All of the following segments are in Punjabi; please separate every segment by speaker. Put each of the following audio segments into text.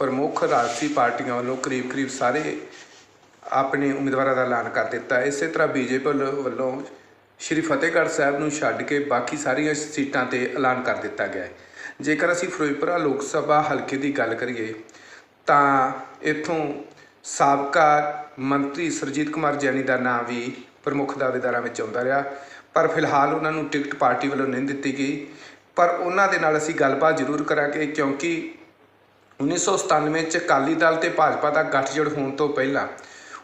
Speaker 1: ਪ੍ਰਮੁੱਖ ਰਾਜਸੀ ਪਾਰਟੀਆਂ ਵੱਲੋਂ ਕਰੀਬ-ਕਰੀਬ ਸਾਰੇ ਆਪਣੇ ਉਮੀਦਵਾਰਾਂ ਦਾ ਐਲਾਨ ਕਰ ਦਿੱਤਾ। ਇਸੇ ਤਰ੍ਹਾਂ ਬੀਜੇਪੀ ਵੱਲੋਂ ਸ਼੍ਰੀ ਫਤਿਹਗੜ੍ਹ ਸਾਹਿਬ ਨੂੰ ਛੱਡ ਕੇ ਬਾਕੀ ਸਾਰੀਆਂ ਸੀਟਾਂ ਤੇ ਐਲਾਨ ਕਰ ਦਿੱਤਾ ਗਿਆ ਹੈ। ਜੇਕਰ ਅਸੀਂ ਫਿਰੋਜ਼ਪੁਰਾ ਲੋਕ ਸਭਾ ਹਲਕੇ ਦੀ ਗੱਲ ਕਰੀਏ, ਤਾਂ ਇੱਥੋਂ ਸਾਬਕਾ ਮੰਤਰੀ ਸਰਜੀਤ ਕੁਮਾਰ ਜੈਨੀ ਦਾ ਨਾਮ ਵੀ ਪ੍ਰਮੁੱਖ ਦਾਅਵੇਦਾਰਾਂ ਵਿੱਚ ਆਉਂਦਾ ਰਿਹਾ। ਪਰ ਫਿਲਹਾਲ ਉਹਨਾਂ ਨੂੰ ਟਿਕਟ ਪਾਰਟੀ ਵੱਲੋਂ ਨਹੀਂ ਦਿੱਤੀ ਗਈ। ਪਰ ਉਹਨਾਂ ਦੇ ਨਾਲ ਅਸੀਂ ਗੱਲਬਾਤ ਜ਼ਰੂਰ ਕਰਾਂਗੇ, ਕਿਉਂਕਿ 1997 ਚ ਅਕਾਲੀ ਦਲ ਤੇ ਭਾਜਪਾ ਦਾ ਗੱਠਜੋੜ ਹੋਣ ਤੋਂ ਪਹਿਲਾਂ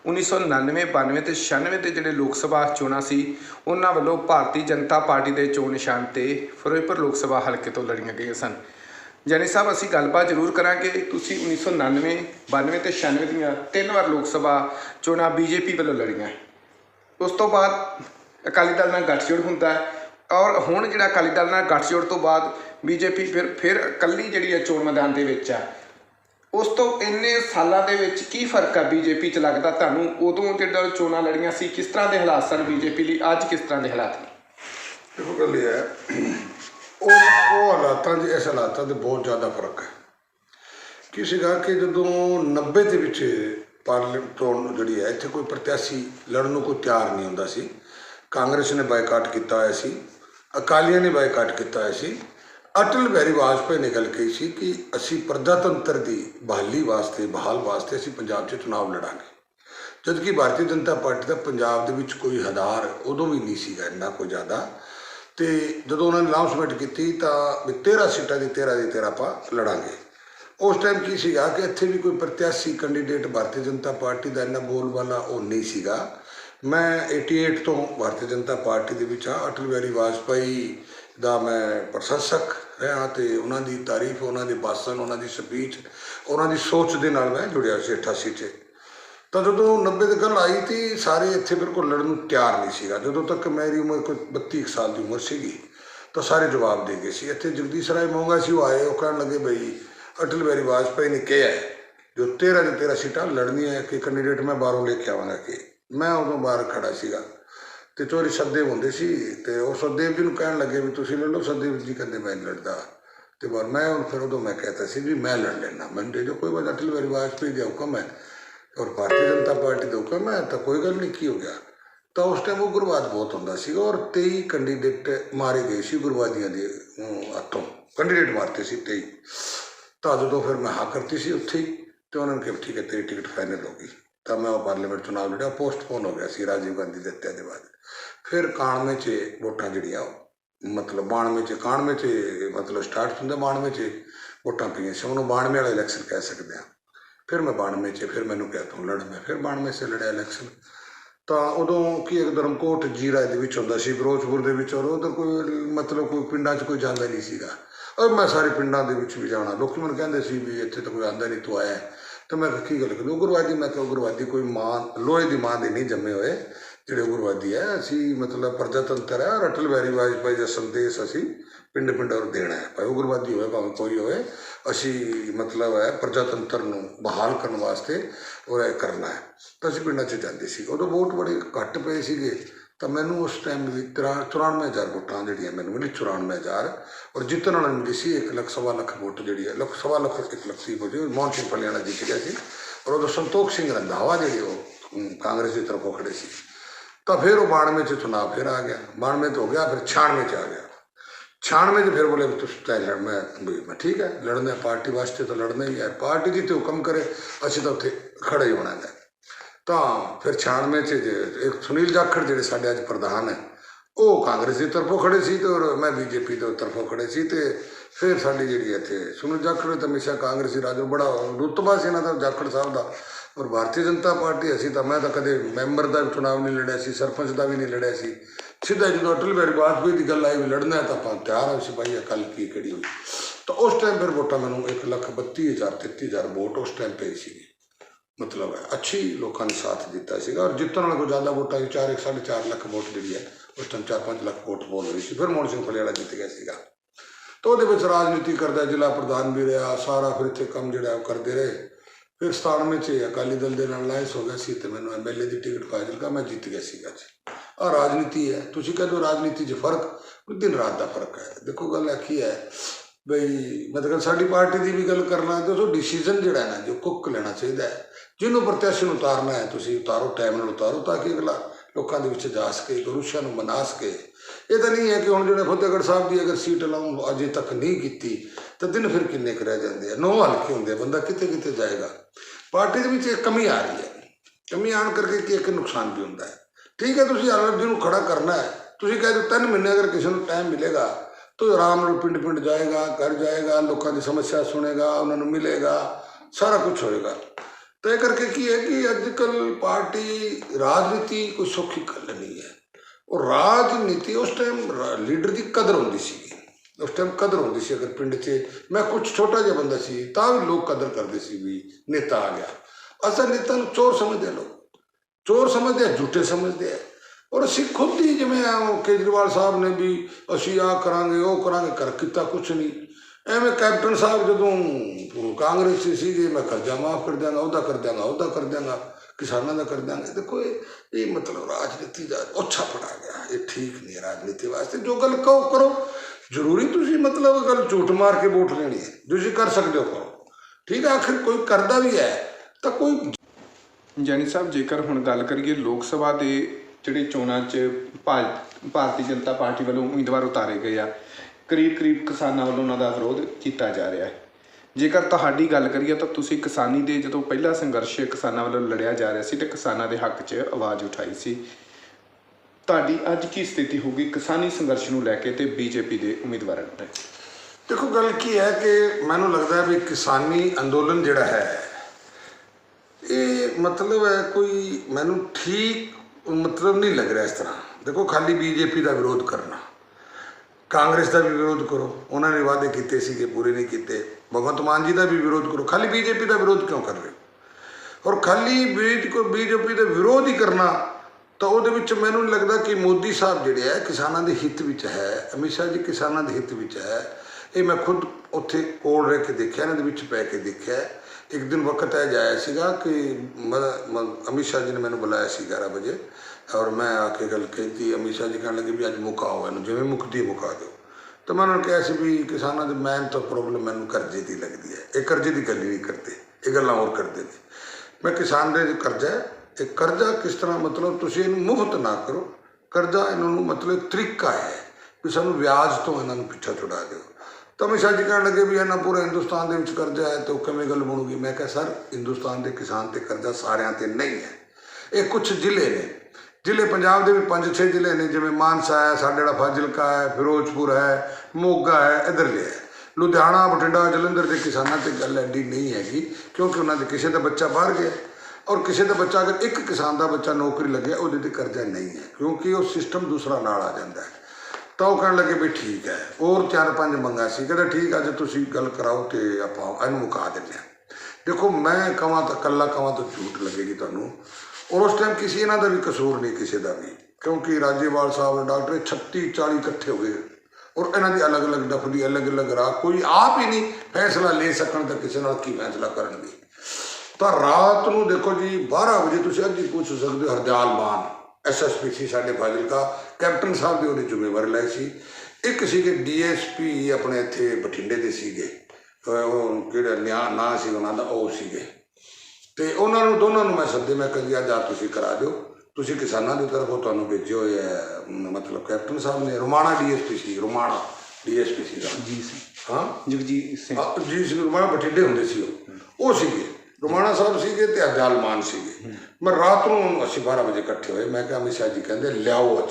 Speaker 1: 1999 92 ਤੇ 96 ਦੇ ਜਿਹੜੇ ਲੋਕ ਸਭਾ ਚੋਣਾਂ ਸੀ, ਉਹਨਾਂ ਵੱਲੋਂ ਭਾਰਤੀ ਜਨਤਾ ਪਾਰਟੀ ਦੇ ਚੋਣ ਨਿਸ਼ਾਨ ਤੇ ਫਿਰੋਜ਼ਪੁਰ ਲੋਕ ਸਭਾ ਹਲਕੇ ਤੋਂ ਲੜੀਆਂ ਗਈਆਂ ਸਨ। ਜਾਨੀ ਸਾਹਿਬ, ਅਸੀਂ ਗੱਲਬਾਤ ਜ਼ਰੂਰ ਕਰਾਂਗੇ, ਤੁਸੀਂ 1999 92 ਤੇ 96 ਦੀਆਂ ਤਿੰਨ ਵਾਰ ਲੋਕ ਸਭਾ ਚੋਣਾਂ ਬੀਜੇਪੀ ਵੱਲੋਂ ਲੜੀਆਂ। ਉਸ ਤੋਂ ਬਾਅਦ ਅਕਾਲੀ ਦਲ ਨਾਲ ਗੱਠਜੋੜ ਹੁੰਦਾ ਔਰ ਹੁਣ ਜਿਹੜਾ ਅਕਾਲੀ ਦਲ ਨਾਲ ਗੱਠਜੋੜ ਤੋਂ ਬਾਅਦ ਬੀਜੇਪੀ ਫਿਰ ਫਿਰ ਇਕੱਲੀ ਜਿਹੜੀ ਹੈ ਚੋਣ ਮੈਦਾਨ ਦੇ ਵਿੱਚ ਆ। ਉਸ ਤੋਂ ਇੰਨੇ ਸਾਲਾਂ ਦੇ ਵਿੱਚ ਕੀ ਫ਼ਰਕ ਆ ਬੀਜੇਪੀ ਚ ਲੱਗਦਾ ਤੁਹਾਨੂੰ? ਉਦੋਂ ਜਿਹੜਾ ਚੋਣਾਂ ਲੜੀਆਂ ਸੀ, ਕਿਸ ਤਰ੍ਹਾਂ ਦੇ ਹਾਲਾਤ ਸਨ ਬੀਜੇਪੀ ਲਈ? ਅੱਜ ਕਿਸ ਤਰ੍ਹਾਂ ਦੇ ਹਾਲਾਤ ਨੇ?
Speaker 2: ਦੇਖੋ ਗੱਲ ਇਹ ਹੈ, ਉਹ ਉਹ ਹਾਲਾਤਾਂ 'ਚ ਇਸ ਹਾਲਾਤਾਂ 'ਤੇ ਬਹੁਤ ਜ਼ਿਆਦਾ ਫ਼ਰਕ ਹੈ। ਕੀ ਸੀਗਾ ਕਿ ਜਦੋਂ 90 ਦੇ ਵਿੱਚ ਪਾਰਲੀਮੈਂਟ ਚੋਣ ਜਿਹੜੀ ਹੈ, ਇੱਥੇ ਕੋਈ ਪ੍ਰਤਿਆਸ਼ੀ ਲੜਨ ਨੂੰ ਕੋਈ ਤਿਆਰ ਨਹੀਂ ਹੁੰਦਾ ਸੀ। ਕਾਂਗਰਸ ਨੇ ਬਾਈਕਾਟ ਕੀਤਾ ਹੋਇਆ ਸੀ, ਅਕਾਲੀਆਂ ਨੇ ਬਾਈਕਾਟ ਕੀਤਾ ਹੋਇਆ ਸੀ। ਅਟਲ ਬਿਹਾਰੀ ਵਾਜਪੇਈ ਨੇ ਗੱਲ ਕਹੀ ਸੀ ਕਿ ਅਸੀਂ ਪ੍ਰਜਾਤੰਤਰ ਦੀ ਬਹਾਲੀ ਵਾਸਤੇ, ਬਹਾਲ ਵਾਸਤੇ ਅਸੀਂ ਪੰਜਾਬ 'ਚ ਚੁਣਾਵ ਲੜਾਂਗੇ। ਜਦ ਕਿ ਭਾਰਤੀ ਜਨਤਾ ਪਾਰਟੀ ਦਾ ਪੰਜਾਬ ਦੇ ਵਿੱਚ ਕੋਈ ਹਦਾਰ ਉਦੋਂ ਵੀ ਨਹੀਂ ਸੀਗਾ ਇੰਨਾ ਕੋਈ ਜ਼ਿਆਦਾ। ਤੇ ਜਦੋਂ ਉਹਨਾਂ ਨੇ ਅਨਾਉਂਸਮੈਂਟ ਕੀਤੀ ਤਾਂ ਵੀ 13 ਸੀਟਾਂ ਦੀ 13 ਦੀ 13 ਆਪਾਂ ਲੜਾਂਗੇ। ਉਸ ਟਾਈਮ ਕੀ ਸੀਗਾ ਕਿ ਇੱਥੇ ਵੀ ਕੋਈ ਪ੍ਰਤਿਆਸ਼ੀ ਕੈਂਡੀਡੇਟ ਭਾਰਤੀ ਜਨਤਾ ਪਾਰਟੀ ਦਾ ਇੰਨਾ ਬੋਲ ਵਾਲਾ ਉਹ ਨਹੀਂ ਸੀਗਾ। ਮੈਂ 88 ਤੋਂ ਭਾਰਤੀ ਜਨਤਾ ਪਾਰਟੀ ਦੇ ਵਿੱਚ ਆ ਅਟਲ ਬਿਹਾਰੀ ਵਾਜਪਾਈ ਦਾ ਮੈਂ ਪ੍ਰਸ਼ੰਸਕ ਰਿਹਾ ਤੇ ਉਹਨਾਂ ਦੀ ਤਾਰੀਫ, ਉਹਨਾਂ ਦੇ ਭਾਸ਼ਣ ਉਹਨਾਂ ਦੀ ਸਪੀਚ ਉਹਨਾਂ ਦੀ ਸੋਚ ਦੇ ਨਾਲ ਮੈਂ ਜੁੜਿਆ ਸੀ 88 'ਚ। ਤਾਂ ਜਦੋਂ 90 ਦੀ ਗੱਲ ਆਈ ਤੀ ਸਾਰੇ ਇੱਥੇ ਬਿਲਕੁਲ ਲੜਨ ਨੂੰ ਤਿਆਰ ਨਹੀਂ ਸੀਗਾ। ਜਦੋਂ ਤੱਕ ਮੇਰੀ ਉਮਰ ਕੋਈ 32 ਕੁ ਸਾਲ ਦੀ ਉਮਰ ਸੀਗੀ, ਤਾਂ ਸਾਰੇ ਜਵਾਬ ਦੇ ਗਏ ਸੀ। ਇੱਥੇ ਜਗਦੀਸ਼ ਰਾਏ ਮੋਂਗਾ ਸੀ, ਉਹ ਆਏ, ਉਹ ਕਹਿਣ ਲੱਗੇ ਬਈ, ਅਟਲ ਬਿਹਾਰੀ ਵਾਜਪਾਈ ਨੇ ਕਿਹਾ ਹੈ, ਜੋ 13 ਦੇ 13 ਸੀਟਾਂ ਲੜਨੀਆਂ ਕਿ ਕੈਂਡੀਡੇਟ ਮੈਂ ਬਾਹਰੋਂ ਲੈ ਕੇ ਆਵਾਂਗਾ ਕਿ। ਮੈਂ ਉਦੋਂ ਬਾਹਰ ਖੜਾ ਸੀਗਾ। ਤੇ ਚੋਰੀ ਸੱਦੇਵ ਹੁੰਦੇ ਸੀ ਤੇ ਉਹ ਸੱਦੇਵ ਜੀ ਨੂੰ ਕਹਿਣ ਲੱਗੇ ਵੀ ਤੁਸੀਂ ਲੈ ਲਓ, ਸੱਦੇਵ ਜੀ ਕਹਿੰਦੇ ਮੈਂ ਨਹੀਂ ਲੜਦਾ। ਤੇ ਬਾਅਦ ਮੈਂ ਹੁਣ ਫਿਰ ਉਦੋਂ ਮੈਂ ਕਹਤਾ ਸੀ ਵੀ ਮੈਂ ਲੜ ਲੈਣਾ ਮੈਨੂੰ ਦੇ ਦਿਓ, ਕੋਈ ਬਾਤ ਅਟਲ ਬਿਹਾਰੀ ਵਾਜਪੇਈ ਦਾ ਹੁਕਮ ਹੈ ਔਰ ਭਾਰਤੀ ਜਨਤਾ ਪਾਰਟੀ ਦਾ ਹੁਕਮ ਹੈ, ਤਾਂ ਕੋਈ ਗੱਲ ਨਹੀਂ ਕੀ ਹੋ ਗਿਆ? ਤਾਂ ਉਸ ਟਾਈਮ ਉਗਰਵਾਦ ਬਹੁਤ ਹੁੰਦਾ ਸੀ ਔਰ 23 ਕੈਂਡੀਡੇਟ ਮਾਰੇ ਗਏ ਸੀ ਉਗਰਵਾਦੀਆਂ ਦੇ ਹੱਥੋਂ ਕੈਂਡੀਡੇਟ ਮਾਰਤੇ ਸੀ 23 ਤਾਂ ਜਦੋਂ ਫਿਰ ਮੈਂ ਹਾਂ ਕਰਤੀ ਸੀ ਉੱਥੇ ਹੀ, ਤੇ ਉਹਨਾਂ ਨੇ ਕਿਹਾ ਠੀਕ ਹੈ, ਤੇਰੀ ਟਿਕਟ ਫਾਈਨਲ ਹੋ ਗਈ। ਤਾਂ ਮੈਂ ਉਹ ਪਾਰਲੀਮੈਂਟ ਚੁਣਾਵ ਲੜਿਆ ਪੋਸਟਪੋਨ ਹੋ ਗਿਆ ਸੀ ਰਾਜੀਵ ਗਾਂਧੀ ਦੇ ਹੱਤਿਆ ਦੇ ਬਾਅਦ। ਫਿਰ 91 ਚ ਵੋਟਾਂ ਜਿਹੜੀਆਂ ਉਹ ਮਤਲਬ 92 ਚ 91 ਚ ਮਤਲਬ ਸਟਾਰਟ ਹੁੰਦਾ 92 ਚ, ਵੋਟਾਂ ਪਈਆਂ ਸੀ। ਉਹਨੂੰ 92 ਵਾਲਾ ਇਲੈਕਸ਼ਨ ਕਹਿ ਸਕਦੇ ਆ। ਫਿਰ ਮੈਂ 92 ਚ, ਫਿਰ ਮੈਨੂੰ ਕਿਹਾ ਤੂੰ ਲੜ, ਮੈਂ ਫਿਰ 92 ਸੇ ਲੜਿਆ ਇਲੈਕਸ਼ਨ ਤਾਂ ਉਦੋਂ ਕੀ ਇੱਕ ਧਰਮਕੋਟ ਜੀਰਾ ਦੇ ਵਿੱਚ ਹੁੰਦਾ ਸੀ, ਫਿਰੋਜ਼ਪੁਰ ਦੇ ਵਿੱਚ, ਔਰ ਉਧਰ ਕੋਈ ਮਤਲਬ ਕੋਈ ਪਿੰਡਾਂ 'ਚ ਕੋਈ ਜਾਂਦਾ ਨਹੀਂ ਸੀਗਾ। ਔਰ ਮੈਂ ਸਾਰੇ ਪਿੰਡਾਂ ਦੇ ਵਿੱਚ ਵੀ ਜਾਣਾ। ਲੋਕੀ ਮੈਨੂੰ ਕਹਿੰਦੇ ਸੀ ਵੀ ਇੱਥੇ ਤਾਂ ਕੋਈ ਆਂਦਾ ਨਹੀਂ, ਤੂੰ ਆਇਆ। ਤਾਂ ਮੈਂ ਕਿਹਾ ਕੀ ਗੱਲ ਕਰੀ ਉਗਰਵਾਦੀ, ਮੈਂ ਕਿਹਾ ਉਗਰਵਾਦੀ ਕੋਈ ਮਾਂ, ਲੋਹੇ ਦੀ ਮਾਂ ਦੇ ਨਹੀਂ ਜੰਮੇ ਹੋਏ, ਜਿਹੜੇ ਉਗਰਵਾਦੀ ਹੈ ਅਸੀਂ ਮਤਲਬ ਪ੍ਰਜਾਤੰਤਰ ਹੈ ਔਰ ਅਟਲ ਬਿਹਾਰੀ ਵਾਜਪਾਈ ਦਾ ਸੰਦੇਸ਼ ਅਸੀਂ ਪਿੰਡ ਪਿੰਡ ਔਰ ਦੇਣਾ ਹੈ ਭਾਵੇਂ ਉਗਰਵਾਦੀ ਹੋਵੇ, ਭਾਵੇਂ ਕੋਈ ਹੋਵੇ, ਅਸੀਂ ਮਤਲਬ ਹੈ ਪ੍ਰਜਾਤੰਤਰ ਨੂੰ ਬਹਾਲ ਕਰਨ ਵਾਸਤੇ ਔਰ ਇਹ ਕਰਨਾ ਹੈ ਤਾਂ ਅਸੀਂ ਪਿੰਡਾਂ 'ਚ ਜਾਂਦੇ ਸੀ। ਉਦੋਂ ਵੋਟ ਬੜੇ ਘੱਟ ਪਏ ਸੀਗੇ। ਤਾਂ ਮੈਨੂੰ ਉਸ ਟਾਈਮ ਵੀ 94000 ਵੋਟਾਂ ਜਿਹੜੀਆਂ ਮੈਨੂੰ ਮਿਲੀ 94000 ਔਰ ਜਿੱਤਣ ਵਾਲਾ ਮਿਲੀ ਸੀ 1 ਲੱਖ ਸਵਾ ਲੱਖ ਵੋਟ ਜਿਹੜੀ ਹੈ, ਲੱਖ ਸਵਾ ਲੱਖ 1 ਲੱਖ ਸੀ ਵੋਟ, ਮੋਹਨ ਸਿੰਘ ਫਲਿਆਣਾ ਜਿੱਤ ਗਿਆ ਸੀ। ਔਰ ਉਦੋਂ ਸੰਤੋਖ ਸਿੰਘ ਰੰਧਾਵਾ ਜਿਹੜੇ ਉਹ ਕਾਂਗਰਸ ਦੀ ਤਰਫੋਂ ਖੜੇ ਸੀ। ਤਾਂ ਫਿਰ ਉਹ 92 ਚ ਚੁਣਾਵ ਫਿਰ ਆ ਗਿਆ। 92 ਤੋਂ ਹੋ ਗਿਆ, ਫਿਰ 96 ਚ ਆ ਗਿਆ। 96 ਚ ਫਿਰ ਬੋਲੇ ਵੀ ਤੁਸੀਂ ਤਾਂ ਲੜਨਾ ਮੈਂ ਵੀ, ਮੈਂ ਠੀਕ ਹੈ, ਲੜਨਾ ਪਾਰਟੀ ਵਾਸਤੇ ਤਾਂ ਲੜਨਾ ਹੀ ਹੈ। ਪਾਰਟੀ ਜਿੱਥੇ ਹੁਕਮ ਕਰੇ, ਅਸੀਂ ਤਾਂ ਉੱਥੇ ਖੜੇ ਹੀ ਹੋਣਾ ਹੈ। ਤਾਂ ਫਿਰ 96 ਚ ਜੇ- ਇੱਕ ਸੁਨੀਲ ਜਾਖੜ ਜਿਹੜੇ ਸਾਡੇ ਅੱਜ ਪ੍ਰਧਾਨ ਹੈ, ਉਹ ਕਾਂਗਰਸ ਦੀ ਤਰਫੋਂ ਖੜੇ ਸੀ ਤੇ ਔਰ ਮੈਂ ਬੀਜੇਪੀ ਦੇ ਤਰਫੋਂ ਖੜੇ ਸੀ ਤੇ ਫਿਰ ਸਾਡੀ ਜਿਹੜੀ ਇੱਥੇ ਸੁਨੀਲ ਜਾਖੜ ਤਾਂ ਹਮੇਸ਼ਾ ਕਾਂਗਰਸੀ ਰਾਜੋ ਬੜਾ ਰੁਤਬਾ ਸੀ ਇਹਨਾਂ ਦਾ, ਜਾਖੜ ਸਾਹਿਬ ਦਾ। ਔਰ ਭਾਰਤੀ ਜਨਤਾ ਪਾਰਟੀ, ਅਸੀਂ ਤਾਂ ਮੈਂ ਤਾਂ ਕਦੇ ਮੈਂਬਰ ਦਾ ਵੀ ਚੁਣਾਵ ਨਹੀਂ ਲੜਿਆ ਸੀ, ਸਰਪੰਚ ਦਾ ਵੀ ਨਹੀਂ ਲੜਿਆ ਸੀ। ਸਿੱਧਾ ਜਦੋਂ ਅਟਲ ਬਿਹਾਰੀ ਵਾਜਪੇਈ ਦੀ ਗੱਲ ਆਈ ਵੀ ਲੜਨਾ ਤਾਂ ਆਪਾਂ ਤਿਆਰ ਹਾਂ ਸਿਪਾਹੀ ਕੱਲ ਕੀ ਕਿਹੜੀ ਹੋਈ। ਤਾਂ ਉਸ ਟਾਈਮ ਫਿਰ ਵੋਟਾਂ ਮੈਨੂੰ 1 ਲੱਖ 32000 33000 ਵੋਟ ਉਸ ਟਾਈਮ ਪਈ ਸੀ ਮਤਲਬ ਹੈ, ਅੱਛੀ ਲੋਕਾਂ ਨੇ ਸਾਥ ਦਿੱਤਾ ਸੀਗਾ ਔਰ ਜਿੱਤਣ ਵਾਲਾ ਕੋਈ ਜ਼ਿਆਦਾ ਵੋਟਾਂ ਸੀ 4 4.5 ਲੱਖ ਵੋਟ ਜਿਹੜੀ ਹੈ, ਉਸ ਟਾਈਮ 4-5 ਲੱਖ ਵੋਟ ਬੋਲ ਰਹੀ ਸੀ, ਫਿਰ ਮੋਹਨ ਸਿੰਘ ਫਲਿਆਲਾ ਜਿੱਤ ਗਿਆ ਸੀਗਾ। ਤਾਂ ਉਹਦੇ ਵਿੱਚ ਰਾਜਨੀਤੀ ਕਰਦਾ ਜ਼ਿਲ੍ਹਾ ਪ੍ਰਧਾਨ ਵੀ ਰਿਹਾ, ਸਾਰਾ ਫਿਰ ਇੱਥੇ ਕੰਮ ਜਿਹੜਾ ਉਹ ਕਰਦੇ ਰਹੇ। ਫਿਰ 97 ਚ ਅਕਾਲੀ ਦਲ ਦੇ ਨਾਲ ਲਾਇਸ ਹੋ ਗਿਆ ਸੀ ਤੇ ਮੈਨੂੰ ਐਮਐਲਏ ਦੀ ਟਿਕਟ ਫਾਜ਼ਿਲਕਾ ਮੈਂ ਜਿੱਤ ਗਿਆ ਸੀਗਾ ਜੀ। ਆ ਰਾਜਨੀਤੀ ਹੈ, ਤੁਸੀਂ ਕਹਿੰਦੇ ਹੋ ਰਾਜਨੀਤੀ 'ਚ ਫ਼ਰਕ ਦਿਨ ਰਾਤ ਦਾ ਫ਼ਰਕ ਹੈ। ਦੇਖੋ ਗੱਲ ਇਹ ਕੀ ਹੈ ਬਈ ਮਤਲਬ ਸਾਡੀ ਪਾਰਟੀ ਦੀ ਵੀ ਗੱਲ ਕਰਨਾ ਤੇ ਉਹ ਡਿਸੀਜਨ ਜਿਹੜਾ ਹੈ ਨਾ ਜੋ ਕੁੱਕ ਲੈਣਾ ਚਾਹੀਦਾ ਹੈ ਜਿਹਨੂੰ ਪ੍ਰਤਿਆਸ਼ੀ ਨੂੰ ਉਤਾਰਨਾ ਹੈ ਤੁਸੀਂ ਉਤਾਰੋ ਟਾਈਮ ਨਾਲ ਉਤਾਰੋ ਤਾਂ ਕਿ ਅਗਲਾ ਲੋਕਾਂ ਦੇ ਵਿੱਚ ਜਾ ਸਕੇ ਗੁਰੂਸ਼ਾ ਨੂੰ ਮਨਾ ਸਕੇ ਇਹ ਤਾਂ ਨਹੀਂ ਹੈ ਕਿ ਹੁਣ ਜਿਹੜੇ ਫਤਿਹਗੜ੍ਹ ਸਾਹਿਬ ਦੀ ਅਗਰ ਸੀਟ ਅਲਾਉਂ ਅਜੇ ਤੱਕ ਨਹੀਂ ਕੀਤੀ ਤਾਂ ਦਿਨ ਫਿਰ ਕਿੰਨੇ ਕੁ ਰਹਿ ਜਾਂਦੇ ਆ? ਨੌ ਹਲਕੇ ਹੁੰਦੇ ਆ, ਬੰਦਾ ਕਿਤੇ ਕਿਤੇ ਜਾਏਗਾ? ਪਾਰਟੀ ਦੇ ਵਿੱਚ ਇੱਕ ਕਮੀ ਆ ਰਹੀ ਹੈ। ਕਮੀ ਆਉਣ ਕਰਕੇ ਕਿ ਇੱਕ ਨੁਕਸਾਨ ਵੀ ਹੁੰਦਾ ਹੈ। ਠੀਕ ਹੈ ਤੁਸੀਂ ਆਲਰਜੀ ਨੂੰ ਖੜਾ ਕਰਨਾ ਹੈ। ਤੁਸੀਂ ਕਹਿ ਦਿਓ ਤਿੰਨ ਮਹੀਨੇ ਅਗਰ ਕਿਸੇ ਨੂੰ ਟਾਈਮ ਮਿਲੇਗਾ ਤਾਂ ਆਰਾਮ ਨਾਲ ਪਿੰਡ ਪਿੰਡ ਜਾਏਗਾ, ਘਰ ਜਾਏਗਾ, ਲੋਕਾਂ ਦੀ ਸਮੱਸਿਆ ਸੁਣੇਗਾ, ਉਹਨਾਂ ਨੂੰ ਮਿਲੇਗਾ, ਸਾਰਾ ਕੁਝ ਹੋਏਗਾ। ਤਾਂ ਇਹ ਕਰਕੇ ਕੀ ਹੈ ਕਿ ਅੱਜ ਕੱਲ ਪਾਰਟੀ, ਰਾਜਨੀਤੀ ਕੋਈ ਸੌਖੀ ਗੱਲ ਨਹੀਂ ਹੈ। ਉਹ ਰਾਜਨੀਤੀ ਉਸ ਟਾਈਮ ਲੀਡਰ ਦੀ ਕਦਰ ਹੁੰਦੀ ਸੀ ਉਸ ਟਾਈਮ ਕਦਰ ਹੁੰਦੀ ਸੀ ਅਗਰ ਪਿੰਡ 'ਚ। ਮੈਂ ਕੁਝ ਛੋਟਾ ਜਿਹਾ ਬੰਦਾ ਸੀ, ਤਾਂ ਵੀ ਲੋਕ ਕਦਰ ਕਰਦੇ ਸੀ ਵੀ ਨੇਤਾ ਆ ਗਿਆ। ਅਸਲ ਨੇਤਾ ਨੂੰ ਚੋਰ ਸਮਝਦੇ ਲੋਕ। ਚੋਰ ਸਮਝਦੇ ਆ, ਝੂਠੇ ਸਮਝਦੇ ਆ। ਔਰ ਅਸੀਂ ਖੁਦ ਹੀ, ਜਿਵੇਂ ਆ ਕੇਜਰੀਵਾਲ ਸਾਹਿਬ ਨੇ ਵੀ ਅਸੀਂ ਆ ਕਰਾਂਗੇ, ਉਹ ਕਰਾਂਗੇ ਕਰ ਕੀਤਾ ਕੁਛ ਨਹੀਂ। ਐਵੇਂ ਕੈਪਟਨ ਸਾਹਿਬ ਜਦੋਂ ਕਾਂਗਰਸ 'ਚ ਸੀਗੇ, ਮੈਂ ਕਰਜ਼ਾ ਮਾਫ ਕਰ ਦਿਆਂਗਾ, ਉਹਦਾ ਕਰ ਦਿਆਂਗਾ, ਉਹਦਾ ਕਰ ਦਿਆਂਗਾ, ਕਿਸਾਨਾਂ ਦਾ ਕਰ ਦਿਆਂਗੇ, ਦੇਖੋ ਇਹ ਇਹ ਮਤਲਬ ਰਾਜਨੀਤੀ ਦਾ ਅੱਛਾ ਪੜਾ ਗਿਆ, ਇਹ ਠੀਕ ਨਹੀਂ ਰਾਜਨੀਤੀ ਵਾਸਤੇ। ਜੋ ਗੱਲ ਕਹੋ, ਕਰੋ। ਜ਼ਰੂਰੀ ਤੁਸੀਂ ਮਤਲਬ ਗੱਲ ਝੂਠ ਮਾਰ ਕੇ ਵੋਟ ਲੈਣੀ ਹੈ, ਤੁਸੀਂ ਕਰ ਸਕਦੇ ਹੋ, ਕਰੋ। ਠੀਕ ਹੈ, ਆਖਿਰ ਕੋਈ ਕਰਦਾ ਵੀ ਹੈ, ਤਾਂ ਕੋਈ
Speaker 1: ਜਾਨੀ ਸਾਹਿਬ, ਜੇਕਰ ਹੁਣ ਗੱਲ ਕਰੀਏ ਲੋਕ ਸਭਾ ਦੇ ਜਿਹੜੇ ਚੋਣਾਂ 'ਚ ਭਾਰਤ ਭਾਰਤੀ ਜਨਤਾ ਪਾਰਟੀ ਵੱਲੋਂ ਉਮੀਦਵਾਰ ਉਤਾਰੇ ਗਏ ਆ, ਕਰੀਬ ਕਰੀਬ ਕਿਸਾਨਾਂ ਵੱਲੋਂ ਉਹਨਾਂ ਦਾ ਵਿਰੋਧ ਕੀਤਾ ਜਾ ਰਿਹਾ ਹੈ। ਜੇਕਰ ਤੁਹਾਡੀ ਗੱਲ ਕਰੀਏ ਤਾਂ ਤੁਸੀਂ ਕਿਸਾਨੀ ਦੇ ਜਦੋਂ ਪਹਿਲਾ ਸੰਘਰਸ਼ ਕਿਸਾਨਾਂ ਵੱਲੋਂ ਲੜਿਆ ਜਾ ਰਿਹਾ ਸੀ ਤੇ ਕਿਸਾਨਾਂ ਦੇ ਹੱਕ 'ਚ ਆਵਾਜ਼ ਉਠਾਈ ਸੀ। ਤੁਹਾਡੀ ਅੱਜ ਕੀ ਸਥਿਤੀ ਹੋਊਗੀ ਕਿਸਾਨੀ ਸੰਘਰਸ਼ ਨੂੰ ਲੈ ਕੇ ਤੇ ਬੀਜੇਪੀ ਦੇ ਉਮੀਦਵਾਰਾਂ 'ਤੇ
Speaker 2: ਦੇਖੋ, ਗੱਲ ਕੀ ਹੈ ਕਿ ਮੈਨੂੰ ਲੱਗਦਾ ਹੈ ਵੀ ਕਿਸਾਨੀ ਅੰਦੋਲਨ ਜਿਹੜਾ ਹੈ, ਇਹ ਮਤਲਬ ਹੈ ਕੋਈ ਮੈਨੂੰ ਠੀਕ ਮਤਲਬ ਨਹੀਂ ਲੱਗ ਰਿਹਾ ਇਸ ਤਰ੍ਹਾਂ। ਦੇਖੋ, ਖਾਲੀ ਬੀਜੇਪੀ ਦਾ ਵਿਰੋਧ ਕਰਨਾ। ਕਾਂਗਰਸ ਦਾ ਵੀ ਵਿਰੋਧ ਕਰੋ। ਉਹਨਾਂ ਨੇ ਵਾਅਦੇ ਕੀਤੇ ਸੀਗੇ, ਪੂਰੇ ਨਹੀਂ ਕੀਤੇ। ਭਗਵੰਤ ਮਾਨ ਜੀ ਦਾ ਵੀ ਵਿਰੋਧ ਕਰੋ। ਖਾਲੀ ਬੀਜੇਪੀ ਦਾ ਵਿਰੋਧ ਕਿਉਂ ਕਰ ਰਹੇ ਹੋ? ਔਰ ਖਾਲੀ ਬੀਜ ਕੋ ਬੀਜੇਪੀ ਦਾ ਵਿਰੋਧ ਹੀ ਕਰਨਾ, ਤਾਂ ਉਹਦੇ ਵਿੱਚ ਮੈਨੂੰ ਨਹੀਂ ਲੱਗਦਾ ਕਿ ਮੋਦੀ ਸਾਹਿਬ ਜਿਹੜੇ ਹੈ ਕਿਸਾਨਾਂ ਦੇ ਹਿੱਤ ਵਿੱਚ ਹੈ। ਅਮਿਤ ਸ਼ਾਹ ਜੀ ਕਿਸਾਨਾਂ ਦੇ ਹਿੱਤ ਵਿੱਚ ਹੈ। ਇਹ ਮੈਂ ਖੁਦ ਉੱਥੇ ਕੋਲ ਰਹਿ ਕੇ ਦੇਖਿਆ, ਇਹਨਾਂ ਦੇ ਵਿੱਚ ਪੈ ਕੇ ਦੇਖਿਆ। ਇੱਕ ਦਿਨ ਵਕਤ ਇਹ ਜਾਇਆ ਸੀਗਾ ਕਿ ਮ- ਅਮਿਤ ਸ਼ਾਹ ਜੀ ਨੇ ਮੈਨੂੰ ਬੁਲਾਇਆ ਸੀ 11 ਵਜੇ ਔਰ ਮੈਂ ਆ ਕੇ ਗੱਲ ਕੀਤੀ। ਅਮਿਤ ਸ਼ਾਹ ਜੀ ਕਹਿਣ ਲੱਗੇ ਵੀ ਅੱਜ ਮੁਕਾਓ ਇਹਨੂੰ, ਜਿਵੇਂ ਮੁਕਦੀ ਮੁਕਾ ਦਿਓ। ਤਾਂ ਮੈਂ ਉਹਨਾਂ ਨੂੰ ਕਿਹਾ ਸੀ ਵੀ ਕਿਸਾਨਾਂ ਦੇ ਮੈਨ ਤੋਂ ਪ੍ਰੋਬਲਮ ਮੈਨੂੰ ਕਰਜ਼ੇ ਦੀ ਲੱਗਦੀ ਹੈ। ਇਹ ਕਰਜ਼ੇ ਦੀ ਗੱਲ ਹੀ ਨਹੀਂ ਕਰਦੇ, ਇਹ ਗੱਲਾਂ ਹੋਰ ਕਰਦੇ ਨੇ। ਮੈਂ ਕਿਸਾਨ ਦੇ ਜੋ ਕਰਜ਼ਾ ਹੈ ਇਹ ਕਰਜ਼ਾ ਕਿਸ ਤਰ੍ਹਾਂ ਮਤਲਬ ਤੁਸੀਂ ਇਹਨੂੰ ਮੁਫਤ ਨਾ ਕਰੋ, ਕਰਜ਼ਾ ਇਹਨਾਂ ਨੂੰ ਮਤਲਬ ਇੱਕ ਤਰੀਕਾ ਹੈ ਵੀ ਸਾਨੂੰ ਵਿਆਜ ਤੋਂ ਇਹਨਾਂ ਨੂੰ ਪਿੱਛਾ ਛੁਡਾ ਦਿਓ। ਤਾਂ ਹਮੇਸ਼ਾ ਜੀ ਕਹਿਣ ਲੱਗੇ ਵੀ ਇਹਨਾਂ ਪੂਰੇ ਹਿੰਦੁਸਤਾਨ ਦੇ ਵਿੱਚ ਕਰਜ਼ਾ ਹੈ ਤੇ ਉਹ ਕਿਵੇਂ ਗੱਲ ਬਣੂਗੀ? ਮੈਂ ਕਿਹਾ, ਸਰ, ਹਿੰਦੁਸਤਾਨ ਦੇ ਕਿਸਾਨ ਤੇ ਕਰਜ਼ਾ ਸਾਰਿਆਂ ਤੇ ਨਹੀਂ ਹੈ। ਇਹ ਕੁਝ ਜ਼ਿਲ੍ਹੇ ਨੇ। ਜ਼ਿਲ੍ਹੇ ਪੰਜਾਬ ਦੇ ਵੀ ਪੰਜ ਛੇ ਜ਼ਿਲ੍ਹੇ ਨੇ, ਜਿਵੇਂ ਮਾਨਸਾ ਹੈ, ਸਾਡੇ ਜਿਹੜਾ ਫਾਜ਼ਿਲਕਾ ਹੈ, ਫਿਰੋਜ਼ਪੁਰ ਹੈ, ਮੋਗਾ ਹੈ ਇਧਰਲੇ ਹੈ। ਲੁਧਿਆਣਾ, ਬਠਿੰਡਾ, ਜਲੰਧਰ ਦੇ ਕਿਸਾਨਾਂ ਤੇ ਗੱਲ ਐਡੀ ਨਹੀਂ ਹੈਗੀ, ਕਿਉਂਕਿ ਉਹਨਾਂ ਦੇ ਕਿਸੇ ਦਾ ਬੱਚਾ ਬਾਹਰ ਗਿਆ। ਔਰ ਕਿਸੇ ਦਾ ਬੱਚਾ, ਅਗਰ ਇੱਕ ਕਿਸਾਨ ਦਾ ਬੱਚਾ ਨੌਕਰੀ ਲੱਗਿਆ, ਉਹਦੇ ਤੇ ਕਰਜ਼ਾ ਨਹੀਂ ਹੈ, ਕਿਉਂਕਿ ਉਹ ਸਿਸਟਮ ਦੂਸਰਾ ਨਾਲ ਆ ਜਾਂਦਾ ਹੈ। ਤਾਂ ਉਹ ਕਹਿਣ ਲੱਗੇ ਵੀ ਠੀਕ ਹੈ। ਹੋਰ ਚਾਰ ਪੰਜ ਮੰਗਾ ਸੀ ਕਹਿੰਦਾ ਠੀਕ ਅੱਜ ਤੁਸੀਂ ਗੱਲ ਕਰਾਓ ਤੇ ਆਪਾਂ ਇਹਨੂੰ ਮੁਕਾ ਦਿੰਦੇ ਹਾਂ। ਦੇਖੋ, ਮੈਂ ਕਵਾਂ ਤਾਂ, ਕੱਲਾ ਕਵਾਂ ਤਾਂ ਝੂਠ ਲੱਗੇਗੀ ਤੁਹਾਨੂੰ। ਔਰ ਉਸ ਟਾਈਮ ਕਿਸੇ ਇਹਨਾਂ ਦਾ ਵੀ ਕਸੂਰ ਨਹੀਂ, ਕਿਸੇ ਦਾ ਵੀ। ਕਿਉਂਕਿ ਰਾਜੇਵਾਲ ਸਾਹਿਬ ਡਾਕਟਰ 36 40 ਇਕੱਠੇ ਹੋ ਗਏ। ਔਰ ਇਹਨਾਂ ਦੀ ਅਲੱਗ-ਅਲੱਗ ਡਫਲੀ ਅਲੱਗ-ਅਲੱਗ ਰਾਹ, ਕੋਈ ਆਪ ਹੀ ਨਹੀਂ ਫੈਸਲਾ ਲੈ ਸਕਣ ਤਾਂ ਕਿਸੇ ਨਾਲ ਕੀ ਫੈਸਲਾ ਕਰਨਗੇ। ਤਾਂ ਰਾਤ ਨੂੰ ਦੇਖੋ ਜੀ 12 ਵਜੇ ਤੁਸੀਂ ਅੱਜ ਹੀ ਪੁੱਛ ਸਕਦੇ ਹੋ ਹਰਦਿਆਲ ਮਾਨ। ਐਸਐਸਪੀ ਸੀ ਸਾਡੇ ਫਾਜ਼ਿਲਕਾ ਕੈਪਟਨ ਸਾਹਿਬ ਦੇ ਉਹਨੇ ਜ਼ਿੰਮੇਵਾਰੀ ਲਈ ਸੀ। ਇੱਕ ਸੀਗੇ ਡੀਐਸਪੀ ਆਪਣੇ ਇੱਥੇ ਬਠਿੰਡੇ ਦੇ ਸੀਗੇ। ਉਹ ਕਿਹੜਾ ਨਿਆ ਨਾਂ ਸੀ ਉਹਨਾਂ ਦਾ ਉਹ ਸੀਗੇ। ਤੇ ਉਹਨਾਂ ਨੂੰ ਦੋਨਾਂ ਨੂੰ ਮੈਂ ਸੱਦੇ ਮੈਂ ਕਹਿੰਦੀ ਅੱਜ ਆ ਤੁਸੀਂ ਕਰਾ ਦਿਓ। ਤੁਸੀਂ ਕਿਸਾਨਾਂ ਦੀ ਤਰਫੋਂ ਤੁਹਾਨੂੰ ਭੇਜੇ ਹੋਏ ਹੈ ਮ, ਮਤਲਬ ਕੈਪਟਨ ਸਾਹਿਬ ਨੇ। ਰੋਮਾਣਾ ਡੀਐਸਪੀ ਸੀ ਰੋਮਾਣਾ ਡੀਐਸਪੀ ਸੀ
Speaker 1: ਜੀ ਸੀ
Speaker 2: ਹਾਂ?
Speaker 1: ਜਗਜੀਤ ਸਿੰਘ।
Speaker 2: ਜੀ ਸਿੰਘ ਰੁਮਾਣਾ ਬਠਿੰਡੇ ਹੁੰਦੇ ਸੀ ਉਹ। ਉਹ ਸੀਗੇ। ਰੁਮਾਣਾ ਸਾਹਿਬ ਸੀਗੇ ਤੇ ਅਬਦਾਲ ਮਾਨ ਸੀਗੇ। ਮੈਂ ਰਾਤ ਨੂੰ ਅਸੀਂ 12 ਵਜੇ ਇਕੱਠੇ ਹੋਏ। ਮੈਂ ਕਿਹਾ, ਅਮਿਤ ਸ਼ਾਹ ਜੀ ਕਹਿੰਦੇ, ਲਿਆਓ ਅੱਜ।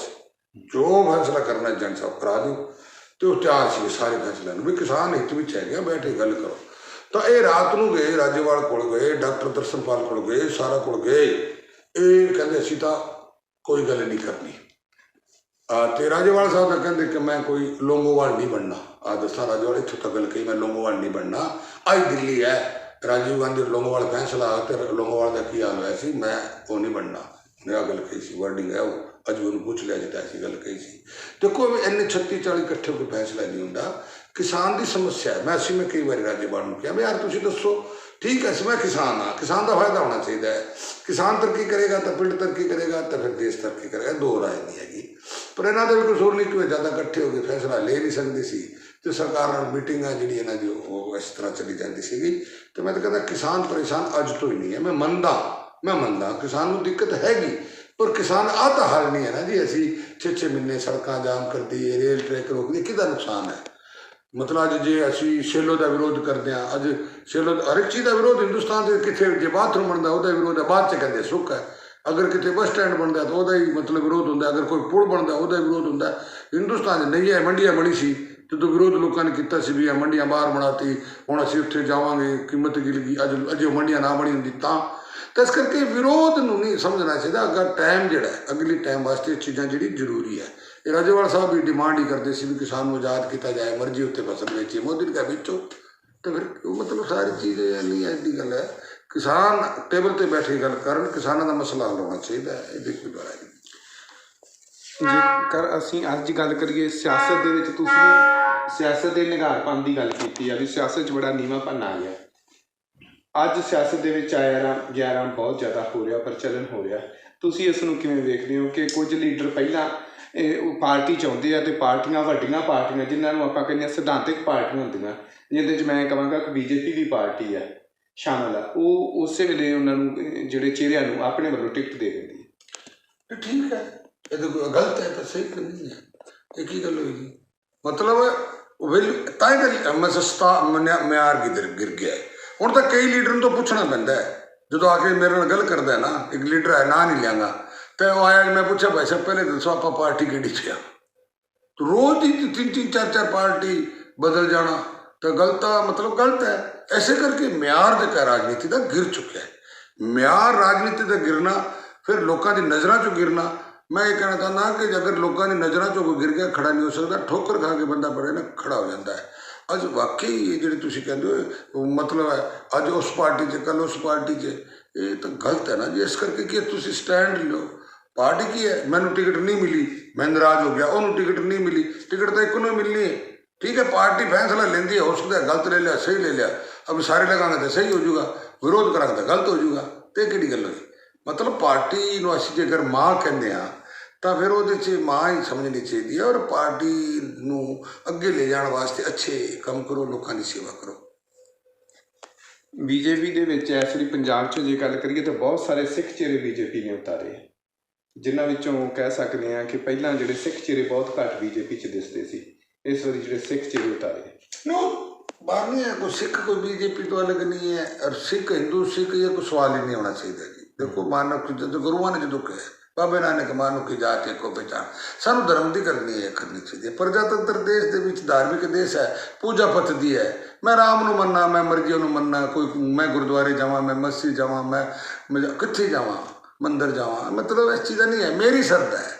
Speaker 2: ਜੋ ਫੈਸਲਾ ਕਰਨਾ ਜਨ ਸਾਹਿਬ ਕਰਾ ਦਿਓ। ਤੇ ਉਹ ਤਿਆਰ ਸੀ ਸਾਰੇ ਫੈਸਲਿਆਂ ਨੂੰ। ਵੀ ਕਿਸਾਨ ਹਿੱਤ ਵਿੱਚ ਹੈਗੇ ਬੈਠੇ ਗੱਲ ਕਰੋ। ਤਾਂ ਇਹ ਰਾਤ ਨੂੰ ਗਏ, ਰਾਜੇਵਾਲ ਕੋਲ ਗਏ, ਡਾਕਟਰ ਦਰਸ਼ਨਪਾਲ ਕੋਲ ਗਏ, ਸਾਰਾ ਕੋਲ ਗਏ। ਇਹ ਕਹਿੰਦੇ, ਅਸੀਂ ਤਾਂ ਕੋਈ ਗੱਲ ਨਹੀਂ ਕਰਨੀ। ਆ ਤੇ ਰਾਜੇਵਾਲ ਸਾਹਿਬ ਤਾਂ ਕਹਿੰਦੇ ਕਿ ਮੈਂ ਕੋਈ ਲੋਂਗੋਵਾਲ ਨਹੀਂ ਬਣਨਾ। ਆ ਦੱਸਾਂ, ਰਾਜੇਵਾਲ ਇੱਥੋਂ ਤੱਕ ਗੱਲ ਕਹੀ, ਮੈਂ ਲੋਂਗੋਵਾਲ ਨਹੀਂ ਬਣਨਾ। ਅੱਜ ਦਿੱਲੀ ਹੈ। ਰਾਜੀਵ ਗਾਂਧੀ ਲੋਂਗੋਵਾਲ ਫੈਸਲਾ ਆ ਤੇ ਲੋਂਗੋਵਾਲ ਦਾ ਕੀ ਹਾਲ ਹੋਇਆ ਸੀ? ਮੈਂ ਉਹ ਨਹੀਂ ਬਣਨਾ। ਮੈਂ ਆਹ ਗੱਲ ਕਹੀ ਸੀ ਵਰਡਿੰਗ ਹੈ ਉਹ। ਅੱਜ ਉਹਨੂੰ ਪੁੱਛ ਲਿਆ ਜਿੱਦਾਂ ਐਸੀ ਗੱਲ ਕਹੀ ਸੀ। ਦੇਖੋ ਵੀ ਇੰਨੇ 36 40 ਇਕੱਠੇ ਹੋ ਕੇ ਫੈਸਲਾ ਨਹੀਂ ਹੁੰਦਾ। ਕਿਸਾਨ ਦੀ ਸਮੱਸਿਆ ਹੈ। ਮੈਂ ਅਸੀਂ ਮੈਂ ਕਈ ਵਾਰੀ ਰਾਜੇਵਾਲ ਨੂੰ ਕਿਹਾ, ਵੀ ਯਾਰ ਤੁਸੀਂ ਦੱਸੋ। ਠੀਕ ਹੈ ਮੈਂ ਕਿਸਾਨ ਆ। ਕਿਸਾਨ ਦਾ ਫਾਇਦਾ ਹੋਣਾ ਚਾਹੀਦਾ ਹੈ। ਕਿਸਾਨ ਤਰੱਕੀ ਕਰੇਗਾ ਤਾਂ ਪਿੰਡ ਤਰੱਕੀ ਕਰੇਗਾ, ਤਾਂ ਫਿਰ ਦੇਸ਼ ਤਰੱਕੀ ਕਰੇਗਾ। ਦੋ ਰਾਏ ਨਹੀਂ ਹੈਗੀ। ਪਰ ਇਹਨਾਂ ਦਾ ਵੀ ਕਸੂਰ ਨਹੀਂ ਕਿ ਜ਼ਿਆਦਾ ਇਕੱਠੇ ਹੋ ਕੇ ਫੈਸਲਾ ਲੈ ਨਹੀਂ ਸਕਦੇ ਸੀ। ਤੇ ਸਰਕਾਰ ਨਾਲ ਮੀਟਿੰਗਾਂ ਜਿਹੜੀ ਇਹਨਾਂ ਦੀ, ਉਹ ਇਸ ਤਰ੍ਹਾਂ ਚੱਲੀ ਜਾਂਦੀ ਸੀਗੀ। ਤੇ ਮੈਂ ਤਾਂ ਕਹਿੰਦਾ ਕਿਸਾਨ ਪਰੇਸ਼ਾਨ ਅੱਜ ਤੋਂ ਹੀ ਨਹੀਂ ਹੈ। ਮੈਂ ਮੰਨਦਾ ਮੈਂ ਮੰਨਦਾ, ਕਿਸਾਨ ਨੂੰ ਦਿੱਕਤ ਹੈਗੀ, ਪਰ ਕਿਸਾਨ ਆ ਤਾਂ ਹੱਲ ਨਹੀਂ ਹੈ ਨਾ ਜੀ। ਅਸੀਂ ਛੇ ਛੇ ਮਹੀਨੇ ਸੜਕਾਂ ਜਾਮ ਕਰ ਦਈਏ ਰੇਲ ਟਰੈਕ ਰੋਕ ਦਈਏ ਕਿਹਦਾ ਨੁਕਸਾਨ ਹੈ? ਮਤਲਬ ਅੱਜ ਜੇ ਅਸੀਂ ਸ਼ੇਲੋ ਦਾ ਵਿਰੋਧ ਕਰਦੇ ਹਾਂ, ਅੱਜ ਸ਼ੇਲੋ ਦਾ- ਹਰ ਇੱਕ ਚੀਜ਼ ਦਾ ਵਿਰੋਧ ਹਿੰਦੁਸਤਾਨ ਦੇ ਕਿੱਥੇ ਜੇ ਬਾਥਰੂਮ ਬਣਦਾ, ਉਹਦਾ ਵਿਰੋਧ ਹੈ, ਬਾਅਦ ਚ ਕਹਿੰਦੇ ਸੁੱਖ ਹੈ। ਅਗਰ ਕਿਤੇ ਬੱਸ ਸਟੈਂਡ ਬਣਦਾ, ਤਾਂ ਉਹਦਾ ਹੀ ਮਤਲਬ ਵਿਰੋਧ ਹੁੰਦਾ। ਅਗਰ ਕੋਈ ਪੁਲ ਬਣਦਾ, ਉਹਦਾ ਵਿਰੋਧ ਹੁੰਦਾ। ਹਿੰਦੁਸਤਾਨ 'ਚ ਨਹੀਂ ਹੈ, ਮੰਡੀਆਂ ਬਣੀ ਸੀ। ਜਦੋਂ ਵਿਰੋਧ ਲੋਕਾਂ ਨੇ ਕੀਤਾ ਸੀ ਵੀ ਇਹ ਮੰਡੀਆਂ ਬਾਹਰ ਬਣਾਤੀ, ਹੁਣ ਅਸੀਂ ਉੱਥੇ ਜਾਵਾਂਗੇ, ਕੀਮਤ ਗਿਰ ਗਈ, ਅੱਜ ਅਜੇ ਉਹ ਮੰਡੀਆਂ ਨਾ ਬਣੀ ਹੁੰਦੀ ਤਾਂ। ਤਾਂ ਇਸ ਕਰਕੇ ਵਿਰੋਧ ਨੂੰ ਨਹੀਂ ਸਮਝਣਾ ਚਾਹੀਦਾ, ਅਗਰ ਟਾਈਮ ਜਿਹੜਾ ਅਗਲੀ ਟਾਈਮ ਵਾਸਤੇ ਚੀਜ਼ਾਂ ਜਿਹੜੀ ਜ਼ਰੂਰੀ ਹੈ। ਇਹ ਰਾਜੇਵਾਲ ਸਾਹਿਬ ਵੀ ਡਿਮਾਂਡ ਹੀ ਕਰਦੇ ਸੀ ਵੀ ਕਿਸਾਨ ਨੂੰ ਆਜ਼ਾਦ ਕੀਤਾ ਜਾਏ, ਮਰਜ਼ੀ ਉੱਤੇ ਫਸਲ ਵੇਚੇ, ਮੋਦੀ ਨੇ ਕਿਹਾ ਵੇਚੋ ਤਾਂ ਫਿਰ ਉਹ ਮਤਲਬ ਸਾਰੀ ਚੀਜ਼ ਇਹ ਨਹੀਂ ਐਡੀ ਗੱਲ ਹੈ। ਕਿਸਾਨ ਟੇਬਲ ਤੇ ਬੈਠ ਕੇ ਗੱਲ ਕਰਨ, ਕਿਸਾਨਾਂ ਦਾ ਮਸਲਾ ਹੱਲ ਹੋਣਾ ਚਾਹੀਦਾ ਹੈ ਇਹਦੇ ਕੋਈ ਬੜਾ
Speaker 1: ਜੇਕਰ ਅਸੀਂ ਅੱਜ ਗੱਲ ਕਰੀਏ ਸਿਆਸਤ ਦੇ ਵਿੱਚ, ਤੁਸੀਂ ਸਿਆਸਤ ਦੇ ਨਿਗਾਰਪਨ ਦੀ ਗੱਲ ਕੀਤੀ ਆ ਵੀ ਸਿਆਸਤ 'ਚ ਬੜਾ ਨੀਵਾਂਪਨ ਆ ਗਿਆ ਅੱਜ ਸਿਆਸਤ ਦੇ ਵਿੱਚ ਆਇਆ ਰਾ ਗਿਆਰਾਂ ਬਹੁਤ ਜ਼ਿਆਦਾ ਹੋ ਰਿਹਾ, ਪ੍ਰਚਲਨ ਹੋ ਰਿਹਾ। ਤੁਸੀਂ ਇਸ ਨੂੰ ਕਿਵੇਂ ਵੇਖਦੇ ਹੋ ਕਿ ਕੁਝ ਲੀਡਰ ਪਹਿਲਾਂ ਇਹ ਉਹ ਪਾਰਟੀ ਚ ਆਉਂਦੇ ਆ ਤੇ ਪਾਰਟੀਆਂ ਵੱਡੀਆਂ ਪਾਰਟੀਆਂ ਜਿਨ੍ਹਾਂ ਨੂੰ ਆਪਾਂ ਕਹਿੰਦੇ ਆ ਸਿਧਾਂਤਕ ਪਾਰਟੀਆਂ ਹੁੰਦੀਆਂ, ਜਿਹਦੇ 'ਚ ਮੈਂ ਕਹਾਂਗਾ ਕਿ ਬੀਜੇਪੀ ਦੀ ਪਾਰਟੀ ਆ, ਸ਼ਾਮਲ ਆ। ਉਹ ਉਸੇ ਵੇਲੇ ਉਹਨਾਂ ਨੂੰ, ਜਿਹੜੇ ਚਿਹਰਿਆਂ ਨੂੰ ਆਪਣੇ ਵੱਲੋਂ ਟਿਕਟ ਦੇ ਦਿੰਦੀ ਹੈ
Speaker 2: ਠੀਕ ਹੈ। ਇਹ ਤਾਂ ਕੋਈ ਗਲਤ ਹੈ ਤਾਂ ਸਹੀ ਤਾਂ ਨਹੀਂ ਹੈ। ਇਹ ਕੀ ਗੱਲ ਹੋਈ? ਜੀ ਮਤਲਬ ਵੈਲ ਤਾਂ ਹੀ ਤਾਂ ਮਸਸਤਾ ਮਿਆਰ ਗਿਰ ਗਿਰ ਗਿਆ ਹੁਣ ਤਾਂ ਕਈ ਲੀਡਰ ਨੂੰ ਤਾਂ ਪੁੱਛਣਾ ਪੈਂਦਾ ਹੈ। ਜਦੋਂ ਆ ਕੇ ਮੇਰੇ ਨਾਲ ਗੱਲ ਕਰਦਾ ਨਾ, ਇੱਕ ਲੀਡਰ ਹੈ ਨਾਂ ਨਹੀਂ ਲਿਆਂਗਾ ਤੇ ਉਹ ਆਇਆ, ਮੈਂ ਪੁੱਛਿਆ, ਭਾਈ ਸਾਹਿਬ, ਪਹਿਲੇ ਦੱਸੋ ਆਪਾਂ ਪਾਰਟੀ ਕਿਹੜੀ ਚ ਆ? ਰੋਜ਼ ਹੀ ਤਿੰਨ ਤਿੰਨ ਚਾਰ ਚਾਰ ਪਾਰਟੀ ਬਦਲ ਜਾਣਾ, ਤਾਂ ਗਲਤ ਮਤਲਬ ਗਲਤ ਹੈ। ਐਸੇ ਕਰਕੇ ਮਿਆਰ ਜਿਹੜਾ ਰਾਜਨੀਤੀ ਦਾ ਗਿਰ ਚੁੱਕਿਆ ਹੈ। ਮਿਆਰ ਰਾਜਨੀਤੀ ਦਾ ਗਿਰਨਾ, ਫਿਰ ਲੋਕਾਂ ਦੀ ਨਜ਼ਰਾਂ 'ਚੋਂ ਗਿਰਨਾ ਮੈਂ ਇਹ ਕਹਿਣਾ ਚਾਹੁੰਦਾ ਕਿ ਜੇ ਅਗਰ ਲੋਕਾਂ ਦੀ ਨਜ਼ਰਾਂ 'ਚੋਂ ਕੋਈ ਗਿਰ ਗਿਆ, ਖੜਾ ਨਹੀਂ ਹੋ ਸਕਦਾ, ਠੋਕਰ ਖਾ ਕੇ ਬੰਦਾ ਬੜੇ ਨਾ ਖੜਾ ਹੋ ਜਾਂਦਾ ਹੈ। ਅੱਜ ਵਾਕਈ ਇਹ ਜਿਹੜੀ ਤੁਸੀਂ ਕਹਿੰਦੇ ਹੋ ਮਤਲਬ ਹੈ, ਅੱਜ ਉਸ ਪਾਰਟੀ 'ਚ ਕੱਲ ਉਸ ਪਾਰਟੀ 'ਚ, ਇਹ ਤਾਂ ਗਲਤ ਹੈ ਨਾ ਜੀ। ਇਸ ਕਰਕੇ ਕਿ ਤੁਸੀਂ ਸਟੈਂਡ ਲਓ। ਪਾਰਟੀ ਕੀ ਹੈ? ਮੈਨੂੰ ਟਿਕਟ ਨਹੀਂ ਮਿਲੀ, ਮੈਂ ਨਾਰਾਜ਼ ਹੋ ਗਿਆ, ਉਹਨੂੰ ਟਿਕਟ ਨਹੀਂ ਮਿਲੀ। ਟਿਕਟ ਤਾਂ ਇੱਕ ਨੂੰ ਮਿਲਣੀ ਹੈ। ਠੀਕ ਹੈ, ਪਾਰਟੀ ਫੈਸਲਾ ਲੈਂਦੀ ਹੈ, ਹੋ ਸਕਦਾ ਗਲਤ ਲੈ ਲਿਆ, ਸਹੀ ਲੈ ਲਿਆ। ਅਬ ਸਾਰੇ ਲਗਾਂਗੇ ਤਾਂ ਸਹੀ ਹੋ ਜਾਊਗਾ, ਵਿਰੋਧ ਕਰਾਂਗੇ ਤਾਂ ਗਲਤ ਹੋ ਜਾਊਗਾ। ਤੇ ਕਿਹੜੀ ਗੱਲ ਹੋਈ? ਮਤਲਬ ਪਾਰਟੀ ਨੂੰ ਅਸੀਂ ਜੇਕਰ ਮਾਂ ਕਹਿੰਦੇ ਆ ਤਾਂ ਫਿਰ ਉਹਦੇ 'ਚ ਮਾਂ ਹੀ ਸਮਝਣੀ ਚਾਹੀਦੀ ਹੈ ਔਰ ਪਾਰਟੀ ਨੂੰ ਅੱਗੇ ਲੈ ਜਾਣ ਵਾਸਤੇ ਅੱਛੇ ਕੰਮ ਕਰੋ ਲੋਕਾਂ ਦੀ ਸੇਵਾ ਕਰੋ।
Speaker 1: ਬੀਜੇਪੀ ਦੇ ਵਿੱਚ ਐਸਰੀ ਪੰਜਾਬ 'ਚ ਜੇ ਗੱਲ ਕਰੀਏ ਤਾਂ ਬਹੁਤ ਸਾਰੇ ਸਿੱਖ ਚਿਹਰੇ ਬੀਜੇਪੀ ਨੇ ਉਤਾਰੇ ਜਿਨ੍ਹਾਂ ਵਿੱਚੋਂ ਕਹਿ ਸਕਦੇ ਆ ਕਿ ਪਹਿਲਾਂ ਜਿਹੜੇ ਸਿੱਖ ਚਿਹਰੇ ਬਹੁਤ ਘੱਟ ਬੀਜੇਪੀ 'ਚ ਦਿਸਦੇ ਸੀ ਇਸ ਵਾਰੀ ਜਿਹੜੇ ਸਿੱਖ ਚਿਹਰੇ ਉਤਾਰੇ
Speaker 2: ਨੋ ਬਾਹਰ ਨਹੀਂ ਹੈ ਕੋਈ ਸਿੱਖ ਕੋਈ ਬੀਜੇਪੀ ਤੋਂ ਅਲੱਗ ਨਹੀਂ ਹੈ ਔਰ ਸਿੱਖ ਹਿੰਦੂ ਸਿੱਖ ਇਹ ਕੋਈ ਸਵਾਲ ਹੀ ਨਹੀਂ ਹੋਣਾ ਚਾਹੀਦਾ। ਦੇਖੋ ਮਾਨਵ ਕੀ ਜਦ ਗੁਰੂਆਂ ਨੇ ਜਦੋਂ ਕਿਹਾ, ਬਾਬੇ ਨਾਨਕ ਮਾਨਵ ਕੀ ਜਾਤ ਇੱਕੋ ਪਛਾਣ ਸਾਨੂੰ ਧਰਮ ਦੀ ਕਰਨੀ ਹੈ ਕਰਨੀ ਚਾਹੀਦੀ। ਹੈ ਪ੍ਰਜਾਤੰਤਰ ਦੇਸ਼ ਦੇ ਵਿੱਚ ਧਾਰਮਿਕ ਦੇਸ਼ ਹੈ, ਪੂਜਾ ਪਥ ਦੀ ਹੈ। ਮੈਂ ਰਾਮ ਨੂੰ ਮੰਨਣਾ ਮੈਂ ਮਰਜ਼ੀ ਨੂੰ ਮੰਨਣਾ ਕੋਈ ਮੈਂ ਗੁਰਦੁਆਰੇ ਜਾਵਾਂ, ਮੈਂ ਮਸਜਿਦ ਜਾਵਾਂ, ਮੈਂ ਕਿੱਥੇ ਜਾਵਾਂ? ਮੰਦਰ ਜਾਵਾਂ। ਮਤਲਬ ਇਸ ਚੀਜ਼ ਦਾ ਨਹੀਂ ਹੈ, ਮੇਰੀ ਸ਼ਰਤ ਹੈ।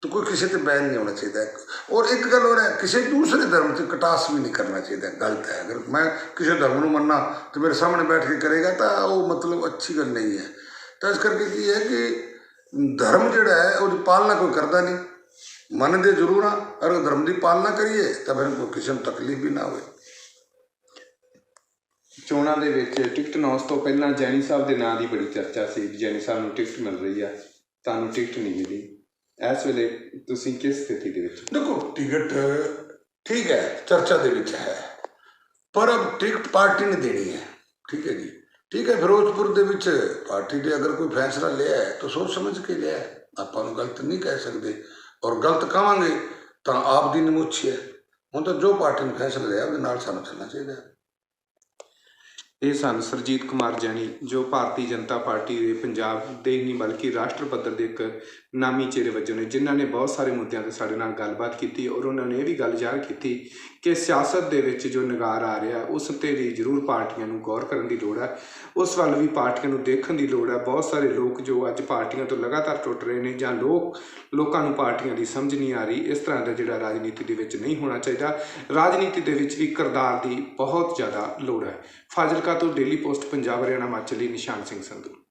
Speaker 2: ਤੋ ਕੋਈ ਕਿਸੇ ਤੇ ਬੈਨ ਨਹੀਂ ਹੋਣਾ ਚਾਹੀਦਾ। ਔਰ ਇੱਕ ਗੱਲ ਹੋਰ ਹੈ, ਕਿਸੇ ਦੂਸਰੇ ਧਰਮ ਤੇ ਕਟਾਸ ਵੀ ਨਹੀਂ ਕਰਨਾ ਚਾਹੀਦਾ। ਗਲਤ ਹੈ। ਅਗਰ ਮੈਂ ਕਿਸੇ ਧਰਮ ਨੂੰ ਮੰਨਣਾ ਤੇ ਮੇਰੇ ਸਾਹਮਣੇ ਬੈਠ ਕੇ ਕਰੇਗਾ, ਤਾਂ ਉਹ ਮਤਲਬ ਅੱਛੀ ਗੱਲ ਨਹੀਂ ਹੈ। ਤਾਂ ਇਸ ਕਰਕੇ ਕੀ ਹੈ ਕਿ ਧਰਮ ਜਿਹੜਾ ਹੈ ਉਹਦੀ ਪਾਲਣਾ ਕੋਈ ਕਰਦਾ ਨਹੀਂ। ਮੰਨਦੇ ਜ਼ਰੂਰ ਆ ਅਗਰ ਧਰਮ ਦੀ ਪਾਲਣਾ ਕਰੀਏ ਤਾਂ ਫਿਰ ਕੋਈ ਕਿਸੇ ਨੂੰ ਤਕਲੀਫ ਵੀ ਨਾ ਹੋਵੇ।
Speaker 1: ਚੋਣਾਂ ਦੇ ਵਿੱਚ ਟਿਕਟ ਅਨਾਉਂਸ ਤੋਂ ਪਹਿਲਾਂ ਜੈਨੀ ਸਾਹਿਬ ਦੇ ਨਾਂ ਦੀ ਬੜੀ ਚਰਚਾ ਸੀ ਜੈਨੀ ਸਾਹਿਬ ਨੂੰ ਟਿਕਟ ਮਿਲ ਰਹੀ ਆ ਤੁਹਾਨੂੰ ਟਿਕਟ ਨਹੀਂ ਮਿਲੀ। ਇਸ ਵੇਲੇ ਤੁਸੀਂ ਕਿਸ ਸਥਿਤੀ ਦੇ ਵਿੱਚ
Speaker 2: ਦੇਖੋ ਟਿਕਟ ਠੀਕ ਹੈ ਚਰਚਾ ਦੇ ਵਿੱਚ ਹੈ ਪਰ ਅਬ ਟਿਕਟ ਪਾਰਟੀ ਨੇ ਦੇਣੀ ਹੈ ਠੀਕ ਹੈ ਜੀ। ਠੀਕ ਹੈ, ਫਿਰੋਜ਼ਪੁਰ ਦੇ ਵਿੱਚ ਪਾਰਟੀ ਨੇ ਅਗਰ ਕੋਈ ਫੈਸਲਾ ਲਿਆ ਹੈ, ਤਾਂ ਸੋਚ ਸਮਝ ਕੇ ਲਿਆ ਹੈ। ਆਪਾਂ ਨੂੰ ਗਲਤ ਨਹੀਂ ਕਹਿ ਸਕਦੇ ਔਰ ਗਲਤ ਕਹਾਂਗੇ ਤਾਂ ਆਪ ਦੀ ਨਮੋਛੀ ਹੈ। ਹੁਣ ਤਾਂ ਜੋ ਪਾਰਟੀ ਨੇ ਫੈਸਲਾ ਲਿਆ, ਉਹਦੇ ਨਾਲ ਸਾਨੂੰ ਚੱਲਣਾ ਚਾਹੀਦਾ ਹੈ।
Speaker 1: ਇਹ ਸਨ ਸਰਜੀਤ ਕੁਮਾਰ ਜੈਣੀ, ਜੋ ਭਾਰਤੀ ਜਨਤਾ ਪਾਰਟੀ ਦੇ ਪੰਜਾਬ ਦੇ ਹੀ ਨਹੀਂ, ਬਲਕਿ ਰਾਸ਼ਟਰ ਪੱਧਰ ਦੇ ਇੱਕ ਨਾਮੀ ਚਿਹਰੇ ਵਜੋਂ ਨੇ, ਜਿਨ੍ਹਾਂ ਨੇ ਬਹੁਤ ਸਾਰੇ ਮੁੱਦਿਆਂ ਤੇ ਸਾਡੇ ਨਾਲ ਗੱਲਬਾਤ ਕੀਤੀ ਔਰ ਉਹਨਾਂ ਨੇ ਇਹ ਵੀ ਗੱਲ ਜ਼ਾਹਰ ਕੀਤੀ ਕਿ ਸਿਆਸਤ ਦੇ ਵਿੱਚ ਜੋ ਨਿਗਾਰ ਆ ਰਿਹਾ, ਉਸ ਤੇ ਵੀ ਜ਼ਰੂਰ ਪਾਰਟੀਆਂ ਨੂੰ ਗੌਰ ਕਰਨ ਦੀ ਲੋੜ ਹੈ। ਉਸ ਵੱਲ ਵੀ ਪਾਰਟੀਆਂ ਨੂੰ ਦੇਖਣ ਦੀ ਲੋੜ ਹੈ। ਬਹੁਤ ਸਾਰੇ ਲੋਕ ਜੋ ਅੱਜ ਪਾਰਟੀਆਂ ਤੋਂ ਲਗਾਤਾਰ ਟੁੱਟ ਰਹੇ ਨੇ ਜਾਂ ਲੋਕ, ਲੋਕਾਂ ਨੂੰ ਪਾਰਟੀਆਂ ਦੀ ਸਮਝ ਨਹੀਂ ਆ ਰਹੀ, ਇਸ ਤਰ੍ਹਾਂ ਦਾ ਜਿਹੜਾ ਰਾਜਨੀਤੀ ਦੇ ਵਿੱਚ ਨਹੀਂ ਹੋਣਾ ਚਾਹੀਦਾ। ਰਾਜਨੀਤੀ ਦੇ ਵਿੱਚ ਵੀ ਕਿਰਦਾਰ ਦੀ ਬਹੁਤ ਜ਼ਿਆਦਾ ਲੋੜ ਹੈ। ਫਾਜ਼ਿਲਕਾ ਤੋਂ ਡੇਲੀ ਪੋਸਟ, ਪੰਜਾਬ, ਹਰਿਆਣਾ, ਹਿਮਾਚਲੀ ਨਿਸ਼ਾਨ ਸਿੰਘ ਸੰਧੂ।